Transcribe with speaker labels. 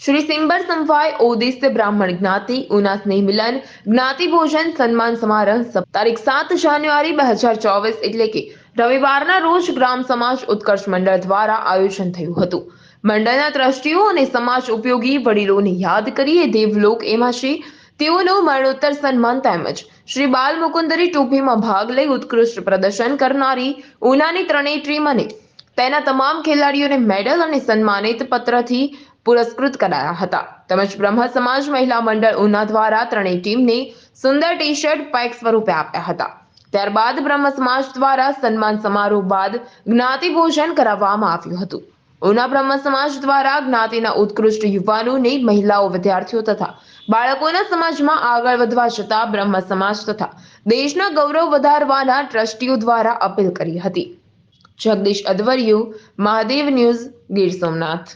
Speaker 1: શ્રી સિંબર સંભાઈ ઓદિસ્ય બ્રાહ્મણ જ્ઞાતિ, ઉના સ્નેહ મિલન, જ્ઞાતિ ભોજન, સન્માન સમારંભ તારીખ સાત જાન્યુઆરી બે હજાર ચોવીસ એટલે કે રવિવારના રોજ ગ્રામ સમાજ ઉત્કર્ષ મંડળ દ્વારા આયોજન થયું હતું. મંડળના ટ્રસ્ટીઓ અને સમાજ ઉપયોગી વડીલોને યાદ કરીએ દેવલોક એમાં છે તેઓનું મરણોત્તર સન્માન તેમજ શ્રી બાલ મુકુંદરી ટોપીમાં ભાગ લઈ ઉત્કૃષ્ટ પ્રદર્શન કરનારી ઉનાની ત્રણેય ટીમ અને તેના તમામ ખેલાડીઓને મેડલ અને સન્માનિત પત્રથી પુરસ્કૃત કરાયા હતા. તેમજ બ્રહ્મ સમાજ મહિલા મંડળ ઉના દ્વારા ત્રણેય ટીમને સુંદર ટી શર્ટ પેક સ્વરૂપે આપ્યા હતા. ત્યારબાદ બ્રહ્મ સમાજ દ્વારા સન્માન સમારોહ બાદ જ્ઞાતિ ભોજન કરાવવામાં આવ્યું હતું. ઉના બ્રહ્મ સમાજ દ્વારા જ્ઞાતિના ઉત્કૃષ્ટ યુવાનોને મહિલાઓ, વિદ્યાર્થીઓ તથા બાળકોના સમાજમાં આગળ વધવા જતા બ્રહ્મ સમાજ તથા દેશના ગૌરવ વધારવાના ટ્રસ્ટીઓ દ્વારા અપીલ કરી હતી. જગદીશ અધવર્યુ મહાદેવ ન્યૂઝ ગીર સોમનાથ.